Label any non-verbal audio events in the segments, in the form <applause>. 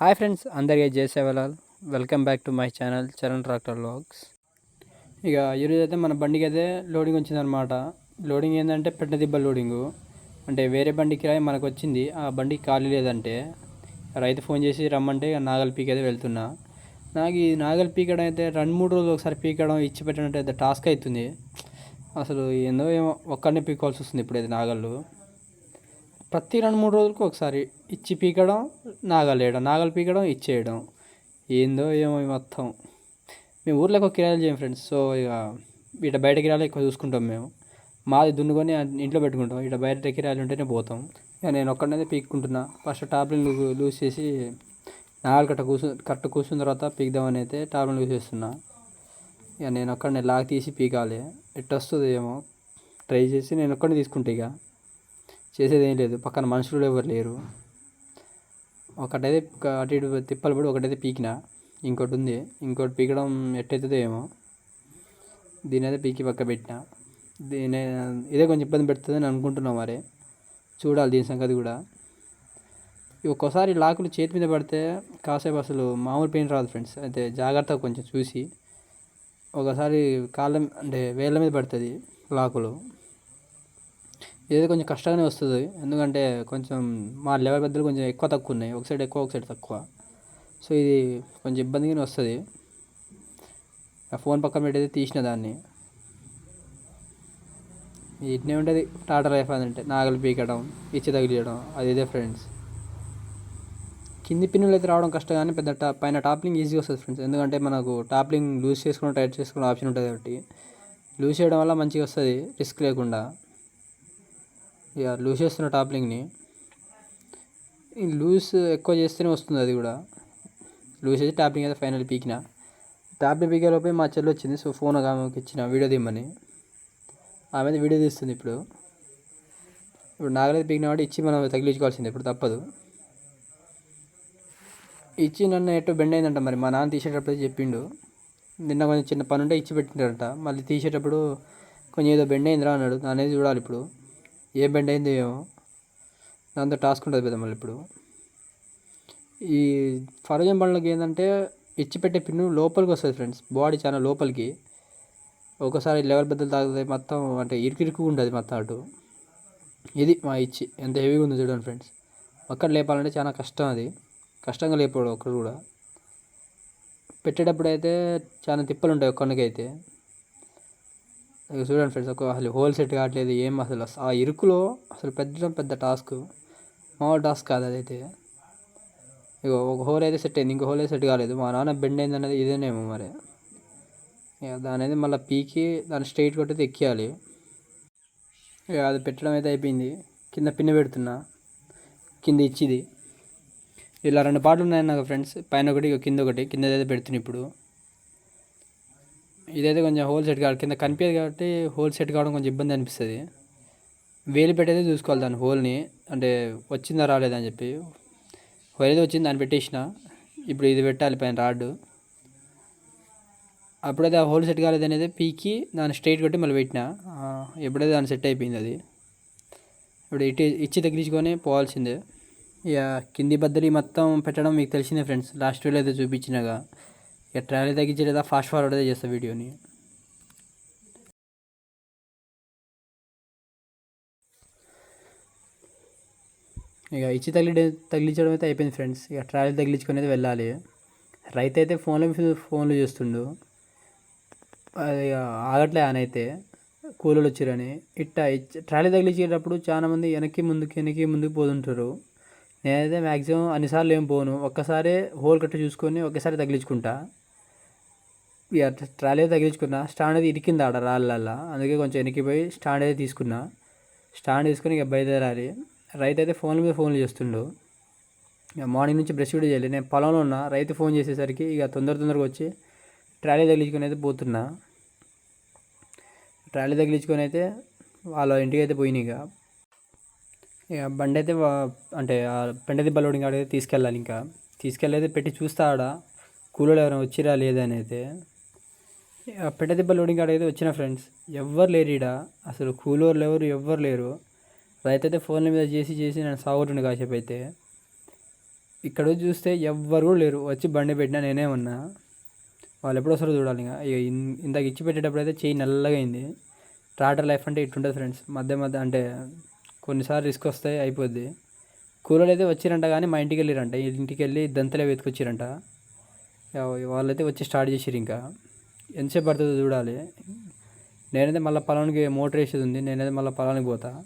Hi friends అందరికీ జై welcome back to my channel Charan tractor logs ఇక ఈరోజు అయితే మన బండికి అయితే లోడింగ్ వచ్చిందనమాట లోడింగ్ ఏంటంటే పెట్ట దిబ్బ లోడింగు అంటే వేరే బండికి రాయి మనకు వచ్చింది ఆ బండికి ఖాళీ లేదంటే రైతు ఫోన్ చేసి రమ్మంటే నాగల్ పీక్ అయితే వెళ్తున్నా. నాకు ఈ నాగల్ పీకడం అయితే రెండు మూడు రోజులు ఒకసారి పీకడం ఇచ్చి పెట్టినట్టు అయితే టాస్క్ అవుతుంది. అసలు ఏందో ఏమో ఒక్కడిని పీకోవాల్సి వస్తుంది ఇప్పుడైతే నాగళ్ళు. ప్రతి రెండు మూడు రోజులకు ఒకసారి ఇచ్చి పీకడం నాగలేయడం నాగలు పీకడం ఇచ్చేయడం ఏందో ఏమో మొత్తం. మేము ఊర్లో ఎక్కువ కిరాయిలు చేయం ఫ్రెండ్స్ సో ఇక ఇట బయట కిరాయిలు ఎక్కువ చూసుకుంటాం మేము. మాది దున్నుకొని ఇంట్లో పెట్టుకుంటాం. ఇట బయట కిరాయిలు ఉంటేనే పోతాం. ఇక నేను ఒక్కడనే పీక్కుంటున్నా. ఫస్ట్ టాబ్లెట్ లూజ్ చేసి నాగలు కట్ట కూర్చు కట్ట కూర్చున్న తర్వాత పీకుదామని అయితే టాబ్లెట్ లూజ్ చేస్తున్నా. ఇక నేను ఒక్కడనే లాగ్ తీసి పీకాలి. ఎట్ వస్తుంది ఏమో. ట్రై చేసి నేను ఒక్కడిని తీసుకుంటా ఇక. చేసేది ఏం లేదు. పక్కన మనుషులు ఎవరు లేరు. ఒకటైతే అటు ఇటు తిప్పలు పడి ఒకటైతే పీకిన. ఇంకోటి ఉంది. ఇంకోటి పీకడం ఎట్టయితుందో ఏమో. దీని అయితే పీకి పక్క పెట్టిన. దీని ఇదే కొంచెం ఇబ్బంది పెడుతుందని అనుకుంటున్నాం మరి. చూడాలి దీని సంగతి కూడా. ఒక్కోసారి లాకులు చేతి మీద పడితే కాసేపు అసలు మామూలు పెయిన్ రాదు ఫ్రెండ్స్. అయితే జాగ్రత్తగా కొంచెం చూసి ఒకసారి కాళ్ళ అంటే వేళ్ళ మీద పడుతుంది లాకులు. ఇది కొంచెం కష్టంగానే వస్తుంది. ఎందుకంటే కొంచెం మా లెవెల్ పెద్దలు కొంచెం ఎక్కువ తక్కువ ఉన్నాయి ఒక సైడ్ ఎక్కువ ఒక సైడ్ తక్కువ. సో ఇది కొంచెం ఇబ్బందిగానే వస్తుంది. ఆ ఫోన్ పక్కన పెట్టేది తీసిన దాన్ని. ఇట్నే ఉంటుంది. టాటా లైఫ్ అంటే నాగలు పీకడం ఇచ్చి తగిలియడం అది ఇదే ఫ్రెండ్స్. కింది పిన్నులు అయితే రావడం కష్టం కానీ పెద్ద టా పైన టాప్లింగ్ ఈజీగా వస్తుంది ఫ్రెండ్స్. ఎందుకంటే మనకు టాప్లింగ్ లూజ్ చేసుకుని టైట్ చేసుకునే ఆప్షన్ ఉంటుంది కాబట్టి. లూజ్ చేయడం వల్ల మంచిగా వస్తుంది. రిస్క్ లేకుండా. ఇక లూజ్ చేస్తున్న టాప్లింగ్ని లూజ్ ఎక్కువ చేస్తేనే వస్తుంది అది కూడా. లూజ్ చేసి టాప్లింగ్ అయితే ఫైనల్ పీకిన. టాప్లింగ్ పీకేలోపే మా చెల్లి వచ్చింది సో ఫోన్ ఒక ఆమెకి ఇచ్చిన వీడియో తీయమని. ఆమె వీడియో తీస్తుంది ఇప్పుడు. ఇప్పుడు నాగలేదు పీకిన వాడు ఇచ్చి మనం తగిలించుకోవాల్సింది ఇప్పుడు తప్పదు. ఇచ్చి నన్ను ఎటు బెండ్ అయిందంట మరి మా నాన్న తీసేటప్పుడు చెప్పిండు. నిన్న కొంచెం చిన్న పని ఉంటే ఇచ్చి పెట్టింటారంట మళ్ళీ తీసేటప్పుడు కొంచెం ఏదో బెండ్ అయిందిరా అన్నాడు అనేది చూడాలి ఇప్పుడు. ఏ బెండ్ అయిందో ఏమో. దాంతో టాస్క్ ఉంటుంది పెద్ద మళ్ళీ ఇప్పుడు. ఈ ఫరోజన్ బండ్లకి ఏంటంటే ఇచ్చి పెట్టే పిన్ను లోపలికి వస్తుంది ఫ్రెండ్స్ బాడీ చాలా లోపలికి. ఒకసారి లెవెల్ బద్దలు తాగుతుంది మొత్తం అంటే ఇరుకు ఉంటుంది మొత్తం అటు. ఇది మా ఇచ్చి. ఎంత హెవీగా ఉందో చూడండి ఫ్రెండ్స్ ఒక్కడ లేపాలంటే చాలా కష్టం అది. కష్టంగా లేపాడు ఒక్కడు కూడా. పెట్టేటప్పుడు అయితే చాలా తిప్పలు ఉంటాయి ఒక్కడికైతే చూడండి ఫ్రెండ్స్ ఒక అసలు హోల్ సెట్ కావట్లేదు ఏం అసలు ఆ ఇరుకులో అసలు పెద్ద పెద్ద టాస్క్ మామూలు టాస్క్ కాదు అదైతే. ఇక ఒక హోల్ అయితే సెట్ అయింది ఇంకో హోల్ అయితే సెట్ కాలేదు. మా నాన్న బెండ్ అయింది అనేది ఇదేనేమో మరి. ఇక దాని అయితే మళ్ళీ పీకి దాన్ని స్ట్రైట్ కొట్టేది ఎక్కియాలి. ఇక అది పెట్టడం అయితే అయిపోయింది. కింద పిన్న పెడుతున్నా. కింద ఇచ్చిది. ఇలా రెండు పాటలు ఉన్నాయి నాకు ఫ్రెండ్స్ పైన ఒకటి కింద ఒకటి కింద అయితే పెడుతున్నాయి ఇప్పుడు. ఇదైతే కొంచెం హోల్ సెట్ కావాలి. కింద కనిపించదు కాబట్టి హోల్ సెట్ కావడం కొంచెం ఇబ్బంది అనిపిస్తుంది. వేలు పెట్టేది చూసుకోవాలి దాని హోల్ని. అంటే వచ్చిందా రాలేదని చెప్పి. హోల్ వచ్చింది దాన్ని పెట్టేసిన. ఇప్పుడు ఇది పెట్టాలి పైన రాడ్. అప్పుడైతే ఆ హోల్ సెట్ కాలేదు అనేది పీకి దాన్ని స్ట్రైట్ కొట్టి మళ్ళీ పెట్టిన. ఎప్పుడైతే దాన్ని సెట్ అయిపోయింది అది. ఇప్పుడు ఇటు ఇచ్చి తగ్గించుకొని పోవాల్సిందే. ఇక కింది బద్దలు మొత్తం పెట్టడం మీకు తెలిసిందే ఫ్రెండ్స్. లాస్ట్ వీడియో అయితే చూపించినాగా. ఇక ట్రాలీ తగ్గించలేదా ఫాస్ట్ ఫార్వర్డ్ అయితే చేస్తా వీడియోని ఇక ఇచ్చి తగిలి తగిలించడం అయితే అయిపోయింది ఫ్రెండ్స్ ఇక ట్రాలీ తగిలించుకొని అయితే వెళ్ళాలి. రైతు అయితే ఫోన్లో ఫోన్లు చేస్తుండు. ఇక ఆగట్లే ఆయన అయితే. కూలీలు వచ్చారని ఇట్ట ట్రాలీ తగిలించేటప్పుడు చాలా మంది వెనక్కి ముందుకు వెనక్కి ముందుకు పోతుంటారు. నేనైతే మ్యాక్సిమం అన్నిసార్లు ఏం పోను. ఒక్కసారి హోల్ కట్ట చూసుకొని ఒక్కసారి తగిలించుకుంటా. ట్రాలీ తగిలించుకున్నా. స్టాండ్ అయితే ఇరికింది ఆడ రాళ్ళల్లో. అందుకే కొంచెం వెనక్కిపోయి స్టాండ్ అయితే తీసుకున్నా. స్టాండ్ తీసుకుని ఇక బయలుదేరాలి. రైతు అయితే ఫోన్ల మీద ఫోన్లు చేస్తుండు. ఇక మార్నింగ్ నుంచి బ్రష్ కూడా చేయాలి. నేను పొలంలో ఉన్నా. రైతు ఫోన్ చేసేసరికి ఇక తొందర తొందరగా వచ్చి ట్రాలీ తగిలించుకొని అయితే పోతున్నా. ట్రాలీ తగిలించుకొని అయితే వాళ్ళ ఇంటికి అయితే పోయినాయి ఇక. ఇక బండి అయితే అంటే పెండది దిబ్బ లోడింగ్ ఆడ తీసుకెళ్ళాలి ఇంకా. తీసుకెళ్ళైతే పెట్టి చూస్తా ఆడ. కూలీలు ఎవరైనా వచ్చిరా లేదని అయితే. పెద్ద లోడింగ్ కాడ అయితే వచ్చిన ఫ్రెండ్స్ ఎవ్వరు లేరు ఈడ. అసలు కూలోర్లు ఎవరు ఎవ్వరు లేరు. రైతు అయితే ఫోన్ల మీద చేసి చేసి నేను సాగుతుండే కాసేపు అయితే. ఇక్కడ చూస్తే ఎవ్వరు లేరు. వచ్చి బండి పెట్టినా నేనే ఉన్నా. వాళ్ళు ఎప్పుడు వస్తారో చూడాలి ఇంకా. ఇక ఇందాక ఇచ్చి పెట్టేటప్పుడు అయితే చేయి నల్లగా అయింది. ట్రాటర్ లైఫ్ అంటే ఇట్టుంటుంది ఫ్రెండ్స్ మధ్య మధ్య అంటే కొన్నిసార్లు రిస్క్ వస్తాయి అయిపోద్ది. కూలీలు అయితే వచ్చిరంట కానీ మా ఇంటికి వెళ్ళిరంట ఇంటికి వెళ్ళి దంతలే వెతుకొచ్చిరంట. వాళ్ళైతే వచ్చి స్టార్ట్ చేసిరు ఇంకా. ఎంతసేపు పడుతుందో చూడాలి. నేనైతే మళ్ళీ పొలానికి మోటార్ వేసేది ఉంది. నేనైతే మళ్ళీ పొలానికి పోతా.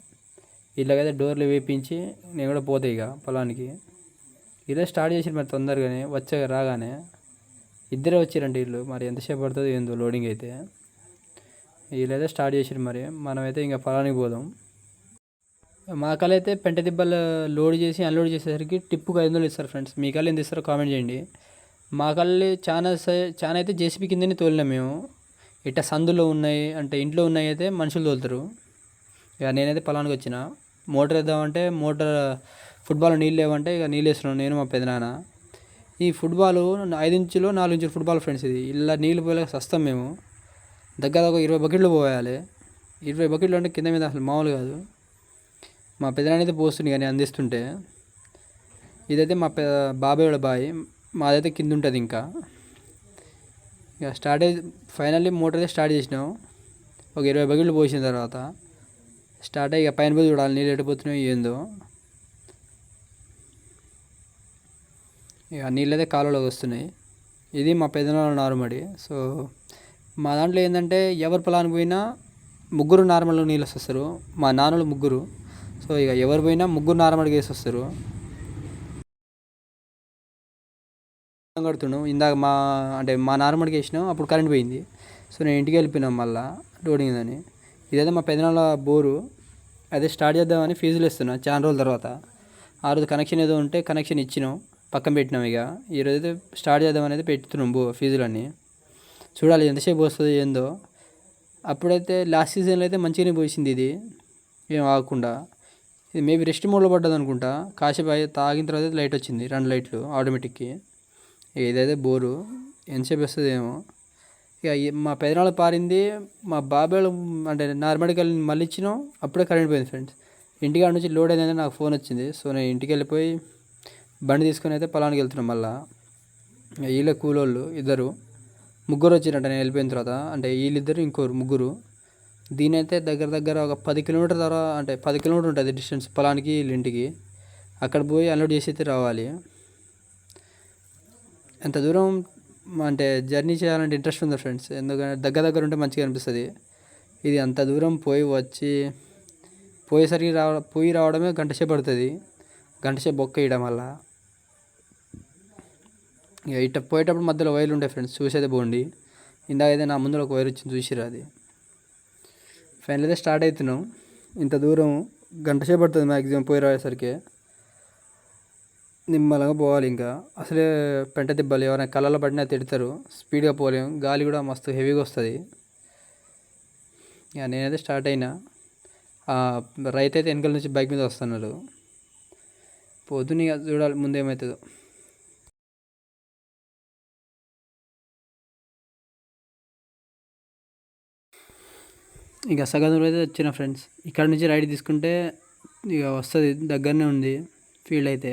ఇలాగైతే డోర్లు వేపించి నేను కూడా పోతా ఇక పొలానికి. ఇదే స్టార్ట్ చేసి మరి తొందరగానే వచ్చాక రాగానే. ఇద్దరే వచ్చిరండి వీళ్ళు మరి ఎంతసేపు పడుతుందో ఏందో లోడింగ్ అయితే. వీళ్ళైతే స్టార్ట్ చేసారు మరి. మనమైతే ఇంకా పొలానికి పోదాం. మా కళ అయితే పెంట దిబ్బలు లోడ్ చేసి అన్లోడ్ చేసేసరికి టిప్పుకు ఐదు వందలు ఇస్తారు ఫ్రెండ్స్. మీ కళ్ళు ఎంత ఇస్తారో కామెంట్ చేయండి. మా కళ్ళు చాలా చాలా అయితే జేసీబీ కిందనే తోలినాం మేము. ఇట్ట సందులో ఉన్నాయి అంటే ఇంట్లో ఉన్నాయి అయితే మనుషులు తోలుతారు. ఇక నేనైతే పొలానికి వచ్చిన. మోటార్ వేద్దామంటే మోటార్ ఫుట్బాల్ నీళ్ళు లేవంటే ఇక నీళ్ళు వేస్తున్నాను నేను మా పెదనాన్న ఈ ఫుట్బాల్ ఐదు ఇంచులు నాలుగు ఇంచులు ఫుట్బాల్ ఫ్రెండ్స్ ఇది. ఇలా నీళ్ళు పోయలేక సస్తాం మేము. దగ్గర ఒక ఇరవై బకెట్లు పోయాలి. ఇరవై బకెట్లు అంటే కింద మీద అసలు మామూలు కాదు. మా పెదనాన్న అయితే పోస్తుంది కానీ అందిస్తుంటే. ఇదైతే మా పె బాబాయ్ వాళ్ళ బాయ్. మాదైతే కింద ఉంటుంది ఇంకా. ఇక స్టార్ట్ అయి ఫైనల్లీ మోటార్ అయితే స్టార్ట్ చేసినాం. ఒక ఇరవై బకెట్లు పోసిన తర్వాత స్టార్ట్ అయ్యి ఇక పైన పోయి చూడాలి నీళ్ళు ఎడిపోతున్నాయి ఏందో. ఇక నీళ్ళు అయితే కాలువలోకి వస్తున్నాయి. ఇది మా పెద్దనాళ్ళు నారుమడి. సో మా దాంట్లో ఏంటంటే ఎవరి పొలానికి పోయినా ముగ్గురు నార్మల్ నీళ్ళు వస్తారు. మా నాన్నలు ముగ్గురు. సో ఇక ఎవరు పోయినా ముగ్గురు నార్మల్గా వేసి వస్తారు. కడుతున్నాం ఇందాక మా అంటే మా నార్మల్కి వేసినాం అప్పుడు కరెంట్ పోయింది. సో నేను ఇంటికి వెళ్ళిపోయినాం మళ్ళీ లోడింగ్ అని. ఇదైతే మా పెదనాళ్ళ బోరు అదే స్టార్ట్ చేద్దామని ఫీజులు ఇస్తున్నా చాలా రోజుల తర్వాత. ఆ రోజు కనెక్షన్ ఏదో ఉంటే కనెక్షన్ ఇచ్చినాం పక్కన పెట్టినాం ఇక. ఈరోజు అయితే స్టార్ట్ చేద్దామనేది అయితే పెడుతున్నాం బో ఫీజులన్నీ చూడాలి ఎంతసేపు వస్తుంది ఏందో. అప్పుడైతే లాస్ట్ సీజన్లో అయితే మంచిగానే పోసింది ఇది ఏం ఆగకుండా. ఇది మేబీ రెస్ట్ మోడ్లో పడ్డది అనుకుంటా కాసేపు తాగిన తర్వాత అయితే లైట్ వచ్చింది రెండు లైట్లు ఆటోమేటిక్కి ఇదైతే బోరు ఎంతసేపు వస్తుంది ఏమో ఇక మా పెదనాళ్ళు పారింది మా బాబాయ్ అంటే నార్మల్గా మళ్ళీ ఇచ్చినాం అప్పుడే కరెంట్ పోయింది ఫ్రెండ్స్. ఇంటికాడ నుంచి లోడ్ అయిందని నాకు ఫోన్ వచ్చింది. సో నేను ఇంటికి వెళ్ళిపోయి బండి తీసుకొని అయితే పొలానికి వెళ్తున్నాం మళ్ళా. వీళ్ళ కూలోళ్ళు ఇద్దరు. ముగ్గురు వచ్చిరంట నేను వెళ్ళిపోయిన తర్వాత. అంటే వీళ్ళిద్దరు ఇంకోరు ముగ్గురు. దీని అయితే దగ్గర దగ్గర ఒక పది కిలోమీటర్ తర్వాత అంటే పది కిలోమీటర్ ఉంటుంది డిస్టెన్స్ పొలానికి వీళ్ళ ఇంటికి. అక్కడ పోయి అన్లోడ్ చేసి అయితే రావాలి. ఎంత దూరం అంటే జర్నీ చేయాలంటే ఇంట్రెస్ట్ ఉంది ఫ్రెండ్స్? ఎందుకంటే దగ్గర దగ్గర ఉంటే మంచిగా అనిపిస్తుంది. ఇది అంత దూరం పోయి వచ్చి పోయేసరికి రావ పోయి రావడమే గంట సేపు పడుతుంది. గంట సేపు బొక్క వేయడం వల్ల. ఇక ఇట్ట పోయేటప్పుడు మధ్యలో వైర్లు ఉంటాయి ఫ్రెండ్స్ చూసేది పోండి ఇందాక అయితే నా ముందు ఒక వైర్ వచ్చింది చూసిరా అది. ఫైనల్ అయితే స్టార్ట్ అవుతున్నాం. ఇంత దూరం గంట సేపు పడుతుంది మ్యాక్సిమం పోయి రాసేసరికి నిమ్మలంగా పోవాలి ఇంకా. అసలే పెంట దెబ్బలు ఎవరైనా కళ్ళలో పడినా తిడతారు. స్పీడ్గా పోలేము గాలి కూడా మస్తు హెవీగా వస్తుంది. ఇక నేనైతే స్టార్ట్ అయినా. రైతు అయితే వెనకాల నుంచి బైక్ మీద వస్తున్నారు. పొద్దున ఇక చూడాలి ముందు ఏమవుతుందో ఇక సగం అయితే వచ్చిన ఫ్రెండ్స్. ఇక్కడ నుంచి రైడ్ తీసుకుంటే ఇక వస్తుంది. దగ్గరనే ఉంది. ఫీల్డ్ అయితే.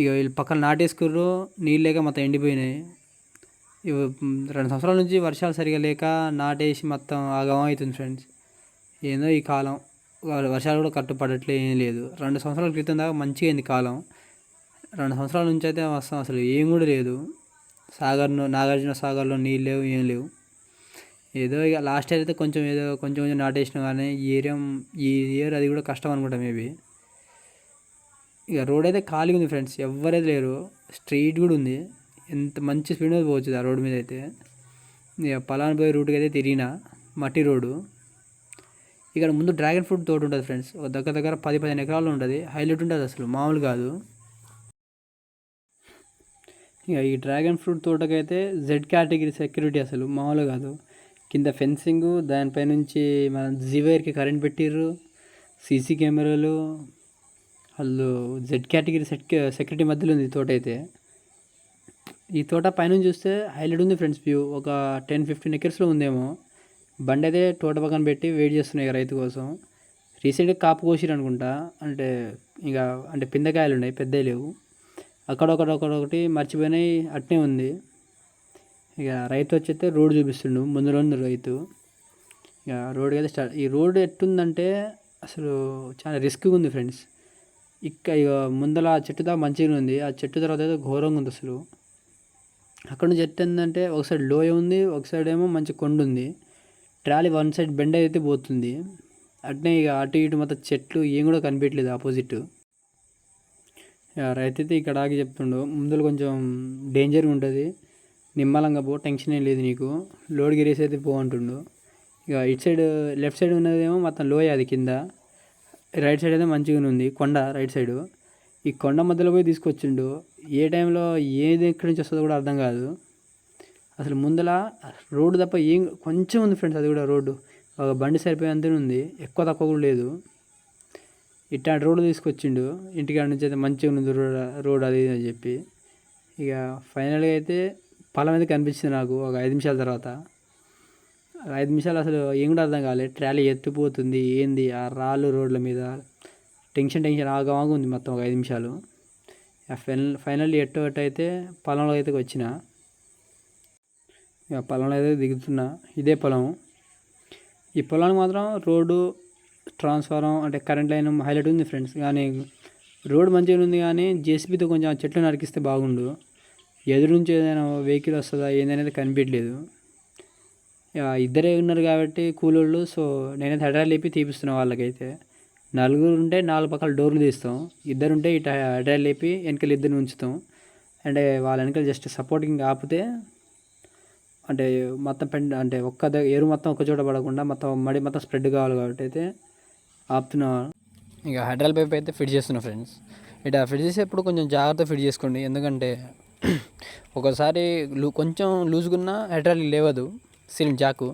ఇక వీళ్ళు పక్కన నాటేసుకుర్రు నీళ్ళు లేక మొత్తం ఎండిపోయినాయి. ఇవి రెండు సంవత్సరాల నుంచి వర్షాలు సరిగా లేక నాటేసి మొత్తం ఆగమం అవుతుంది ఫ్రెండ్స్. ఏందో ఈ కాలం. వర్షాలు కూడా కట్టుపడట్లే ఏం లేదు. రెండు సంవత్సరాల క్రితం దాకా మంచిగా అయింది కాలం. రెండు సంవత్సరాల నుంచి అయితే వస్తాం అసలు ఏం కూడా లేదు. సాగర్లో నాగార్జున సాగర్లో నీళ్ళు లేవు ఏం లేవు. ఏదో ఇక లాస్ట్ ఇయర్ అయితే కొంచెం ఏదో కొంచెం కొంచెం నాటేసినా కానీ ఈ ఇయర్ ఈ ఇయర్ అది కూడా కష్టం అనుకుంటా మేబీ. ఇక రోడ్ అయితే ఖాళీగా ఉంది ఫ్రెండ్స్. ఎవరైతే లేరు. స్ట్రీట్ కూడా ఉంది. ఎంత మంచి స్పీడ్ మీద పోవచ్చు ఆ రోడ్డు మీద అయితే. ఇక పలానా పోయే రూట్కి అయితే తిరిగిన మట్టి రోడ్డు. ఇక్కడ ముందు డ్రాగన్ ఫ్రూట్ తోట ఉంటుంది ఫ్రెండ్స్. ఒక దగ్గర దగ్గర పది పదిహేను ఎకరాలు ఉంటుంది. హైలైట్ ఉంటుంది అసలు. మామూలు కాదు. ఇక ఈ డ్రాగన్ ఫ్రూట్ తోటకైతే జెడ్ కేటగిరీ సెక్యూరిటీ అసలు. మామూలు కాదు. కింద ఫెన్సింగ్ దానిపై నుంచి మన జీవైర్కి కరెంట్ పెట్టిర్రు. సీసీ కెమెరాలు వాళ్ళు జెడ్ కేటగిరీ సెట్ సెక్యూరిటీ మధ్యలో ఉంది ఈ తోట అయితే. ఈ తోట పైనుంచి చూస్తే హైలైట్ ఉంది ఫ్రెండ్స్ వ్యూ. ఒక టెన్ ఫిఫ్టీన్ ఎకర్స్లో ఉందేమో. బండి అయితే తోట పక్కన పెట్టి వెయిట్ చేస్తున్నాయి రైతు కోసం. రీసెంట్గా కాపు కోసిరు అనుకుంటా. అంటే ఇక అంటే పిందకాయలు ఉన్నాయి పెద్దవి లేవు. అక్కడొకటి ఒకటి మర్చిపోయినాయి అట్నే ఉంది. ఇక రైతు వచ్చైతే రోడ్ చూపిస్తుండు ముందు రోజు రైతు. ఇక రోడ్ అయితే స్టార్ట్ ఈ రోడ్ ఎట్టుందంటే అసలు చాలా రిస్క్గా ఉంది ఫ్రెండ్స్. ఇక్క ఇక ముందల చెట్టు దా మంచిగా ఉంది. ఆ చెట్టు తర్వాత అయితే ఘోరంగా ఉంది అసలు. అక్కడ నుంచి చెట్టు ఏంటంటే ఒక సైడ్ లోయ ఉంది ఒక సైడ్ ఏమో మంచి కొండ ఉంది. ట్రాలీ వన్ సైడ్ బెండ్ అయితే పోతుంది. అట్నే ఇక అటు ఇటు మొత్తం చెట్లు ఏం కూడా కనిపించలేదు ఆపోజిట్. రైతు అయితే ఇక్కడ ఆగి చెప్తుండు ముందులో కొంచెం డేంజర్గా ఉంటుంది. నిమ్మలంగా పో టెన్షన్ ఏం లేదు నీకు. లోడ్ గిరేసి అయితే పో అంటుండు. ఇక ఇటు సైడ్ లెఫ్ట్ సైడ్ ఉన్నదేమో మొత్తం లోయ అది కింద. రైట్ సైడ్ అయితే మంచిగా ఉంది. కొండ రైట్ సైడు. ఈ కొండ మధ్యలో పోయి తీసుకొచ్చిండు. ఏ టైంలో ఏది ఎక్కడి నుంచి వస్తుందో కూడా అర్థం కాదు. అసలు ముందల రోడ్డు తప్ప ఏం కొంచెం ఉంది ఫ్రెండ్స్ అది కూడా రోడ్డు. ఒక బండి సరిపోయేంత ఉంది. ఎక్కువ తక్కువ కూడా లేదు. ఇట్లాంటి రోడ్డు తీసుకొచ్చిండు. ఇంటికాడ నుంచి అయితే మంచిగా ఉంది రోడ్ రోడ్ అది ఇది అని చెప్పి. ఇక ఫైనల్గా అయితే పొలం అయితే కనిపించింది నాకు ఒక ఐదు నిమిషాల తర్వాత. ఐదు నిమిషాలు అసలు ఏం కూడా అర్థం కాలేదు ట్రాలీ ఎత్తిపోతుంది ఏంది? ఆ రాళ్ళు రోడ్ల మీద టెన్షన్ టెన్షన్ ఆగమాగా ఉంది మొత్తం ఒక ఐదు నిమిషాలు. ఫైనల్ ఫైనల్లీ ఎట్టో అయితే పొలంలో అయితే వచ్చిన. ఇక పొలంలో అయితే దిగుతున్నా. ఇదే పొలం. ఈ పొలానికి మాత్రం రోడ్డు ట్రాన్స్ఫారం అంటే కరెంట్ లైన్ హైలైట్ ఉంది ఫ్రెండ్స్. కానీ రోడ్ మంచిగా ఉంది కానీ జేసీబీతో కొంచెం చెట్లు నరికిస్తే బాగుండు. ఎదురు నుంచి ఏదైనా వెహికల్ వస్తుందా ఏందనేది కనిపించలేదు ఇద్దరే ఉన్నారు కాబట్టి కూలోళ్ళు సో నేనైతే హైడ్రాల్ లేపి తీపిస్తున్నా వాళ్ళకైతే. నలుగురు ఉంటే నాలుగు పక్కల డోర్లు తీస్తాం. ఇద్దరు ఉంటే ఇటు హైడ్రాల్ లేపి వెనకలు ఇద్దరిని ఉంచుతాం. అంటే వాళ్ళ వెనకలు జస్ట్ సపోర్టింగ్ ఆపితే అంటే మొత్తం పెండ్ అంటే ఒక్క ఎరు మొత్తం ఒక చోట పడకుండా మొత్తం మడి మొత్తం స్ప్రెడ్ కావాలి కాబట్టి అయితే ఆపుతున్నా ఇక హైడ్రాల్ పైప్ అయితే ఫిట్ చేస్తున్నా ఫ్రెండ్స్. ఇట్లా ఫిట్ చేసేప్పుడు కొంచెం జాగ్రత్త ఫిట్ చేసుకోండి. ఎందుకంటే <clears throat> ఒకసారి లూ కొంచెం ఉన్న హైడ్రాల్ లేవదు. సిలిండ్ జాకు.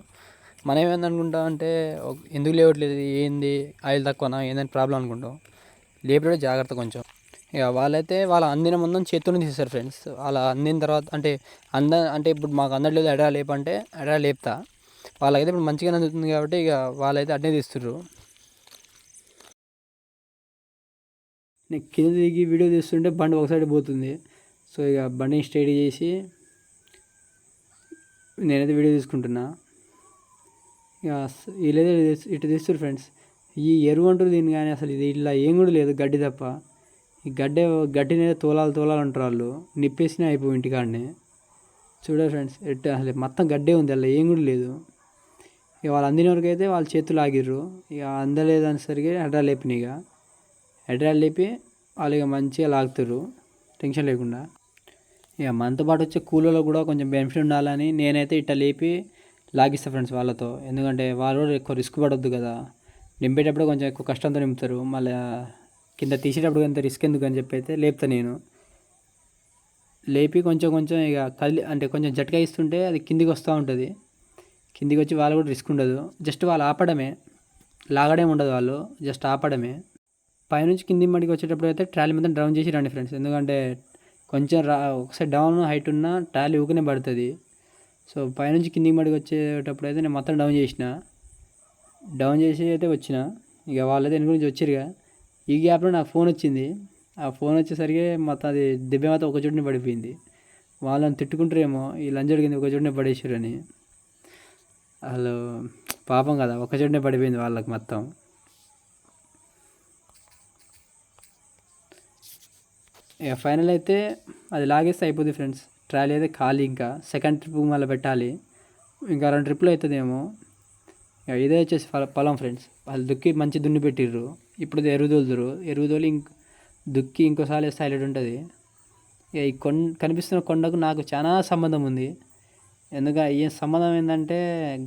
మనం ఏమైందనుకుంటాం అంటే ఎందుకు లేవట్లేదు ఏంది ఆయిల్ తక్కువనా ఏందని ప్రాబ్లం అనుకుంటాం. లేపడే జాగ్రత్త కొంచెం. ఇక వాళ్ళైతే వాళ్ళ అందిన ముందు చేతులు తీస్తారు ఫ్రెండ్స్. వాళ్ళు అందిన తర్వాత అంటే అంద అంటే ఇప్పుడు మాకు అందట్లేదు ఎడా లేపంటే ఎడా లేపుతా. వాళ్ళకైతే ఇప్పుడు మంచిగానే అందుతుంది కాబట్టి ఇక వాళ్ళైతే అట్నే తీస్తుర్రు. నేను కింద దిగి వీడియో తీస్తుంటే బండి ఒక సైడ్ పోతుంది. సో ఇక బండిని స్టడీ చేసి నేనైతే వీడియో తీసుకుంటున్నా. ఇక వీళ్ళైతే ఇటు తీస్తారు ఫ్రెండ్స్. ఈ ఎరువు అంటారు దీన్ని కానీ అసలు ఇది ఇట్లా ఏం కూడా లేదు గడ్డి తప్ప. ఈ గడ్డే గడ్డిని తోలాలు తోలాలు అంటారు వాళ్ళు. నిప్పేసినా అయిపోయి ఇంటికాడనే. చూడండి ఫ్రెండ్స్ ఎట్ అసలు మొత్తం గడ్డే ఉంది అలా ఏం కూడా లేదు. ఇక వాళ్ళు అందిన వరకు అయితే వాళ్ళ చేతులు ఆగిర్రు. ఇక అందలేదు ఎడ్రాలు లేపినాయి ఇక. ఎడ్రాలు లేపి వాళ్ళు ఇక మంచిగా లాగుతారు టెన్షన్ లేకుండా. ఇక మనతో పాటు వచ్చే కూలలో కూడా కొంచెం బెనిఫిట్ ఉండాలని నేనైతే ఇట్లా లేపి లాగిస్తా ఫ్రెండ్స్ వాళ్ళతో. ఎందుకంటే వాళ్ళు కూడా ఎక్కువ రిస్క్ పడొద్దు కదా. నింపేటప్పుడు కొంచెం ఎక్కువ కష్టంతో నింపుతారు. మళ్ళీ కింద తీసేటప్పుడు అంత రిస్క్ ఎందుకు అని చెప్పి అయితే లేపుతా నేను. లేపి కొంచెం కొంచెం ఇక కదిలి అంటే కొంచెం జట్కా ఇస్తుంటే అది కిందికి వస్తూ ఉంటుంది. కిందికి వచ్చి వాళ్ళు కూడా రిస్క్ ఉండదు. జస్ట్ వాళ్ళు ఆపడమే. లాగడమే ఉండదు వాళ్ళు. జస్ట్ ఆపడమే. పైనుంచి కింది మడికి వచ్చేటప్పుడు అయితే ట్రాలీ మొత్తం డ్రౌన్ చేసి రండి ఫ్రెండ్స్ ఎందుకంటే కొంచెం రా ఒకసారి డౌన్ హైట్ ఉన్న ట్రాలీ ఊకనే పడుతుంది. సో పైనుంచి కిందికి మడికి వచ్చేటప్పుడు అయితే నేను మొత్తం డౌన్ చేసిన. డౌన్ చేసి అయితే వచ్చిన. ఇక వాళ్ళైతే వెనుక నుంచి వచ్చిరుగా. ఈ గ్యాప్లో నాకు ఫోన్ వచ్చింది. ఆ ఫోన్ వచ్చేసరికి మొత్తం అది దెబ్బ మాత్రం ఒక చోటునే పడిపోయింది. వాళ్ళని తిట్టుకుంటారేమో ఈ లంచ్ కింద ఒక చోటనే పడేసారని వాళ్ళు పాపం కదా ఒక చోటనే పడిపోయింది వాళ్ళకి మొత్తం. ఫైనల్ అయితే అది లాగేస్తే అయిపోద్ది ఫ్రెండ్స్ ట్రాలీ అయితే ఖాళీ ఇంకా. సెకండ్ ట్రిప్ మళ్ళీ పెట్టాలి. ఇంకా రెండు ట్రిప్లు అవుతుందేమో ఇక ఇదే వచ్చేసి పొలం ఫ్రెండ్స్ వాళ్ళు దుక్కి మంచి దున్ని పెట్టిర్రు. ఇప్పుడు ఎరువు తోలుతురు ఎరువు తోలి ఇంక దుక్కి ఇంకోసారి వేస్తే హైలైట్ ఉంటుంది. ఇక ఈ కొండ కనిపిస్తున్న కొండకు నాకు చాలా సంబంధం ఉంది. ఎందుకంటే ఈ సంబంధం ఏంటంటే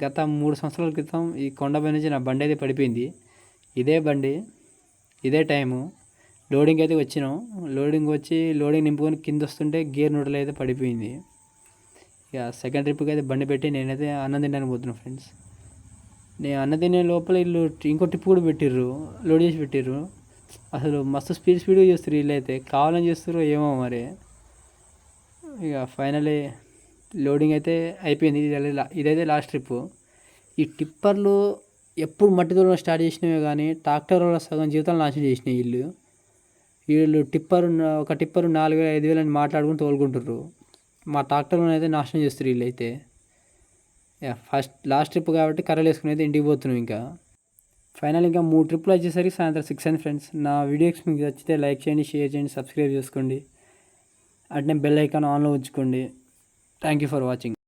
గత మూడు సంవత్సరాల క్రితం ఈ కొండపై నుంచి నా బండి అయితే పడిపోయింది. ఇదే బండి ఇదే టైము లోడింగ్ అయితే వచ్చినాం. లోడింగ్ వచ్చి లోడింగ్ నింపుకొని కింద వస్తుంటే గేర్ నూటలు అయితే పడిపోయింది. ఇక సెకండ్ ట్రిప్కి అయితే బండి పెట్టి నేనైతే అన్నం తినడానికి పోతున్నాను ఫ్రెండ్స్. నేను అన్నం తినే లోపల వీళ్ళు ఇంకో ట్రిప్ కూడా పెట్టిర్రు లోడ్ చేసి పెట్టిర్రు. అసలు మస్తు స్పీడ్ స్పీడ్గా చేస్తారు వీళ్ళు అయితే. కావాలని చేస్తారు ఏమో మరి. ఇక ఫైనలీ లోడింగ్ అయితే అయిపోయింది. ఇది ఇదైతే లాస్ట్ ట్రిప్. ఈ టిప్పర్లు ఎప్పుడు మట్టి తోలడం స్టార్ట్ చేసినవే కానీ ట్రాక్టర్ సగం జీవితాలు నాశనం చేసినాయి వీళ్ళు. వీళ్ళు టిప్పర్ ఒక టిప్పర్ నాలుగు వేలు ఐదు వేలు అని మాట్లాడుకుని తోలుకుంటుర్రు. మా ట్రాక్టర్లను అయితే నాశనం చేస్తారు వీళ్ళు అయితే ఫస్ట్ లాస్ట్ ట్రిప్ కాబట్టి కర్రలు వేసుకుని అయితే ఇంటికి పోతున్నాం ఇంకా. ఫైనల్ ఇంకా మూడు ట్రిప్పులు వచ్చేసరికి సాయంత్రం సిక్స్ అండ్ ఫ్రెండ్స్ నా వీడియోస్ మీకు నచ్చితే లైక్ చేయండి షేర్ చేయండి సబ్స్క్రైబ్ చేసుకోండి. అట్నే బెల్ ఐకాన్ ఆన్లో ఉంచుకోండి. Thank you for watching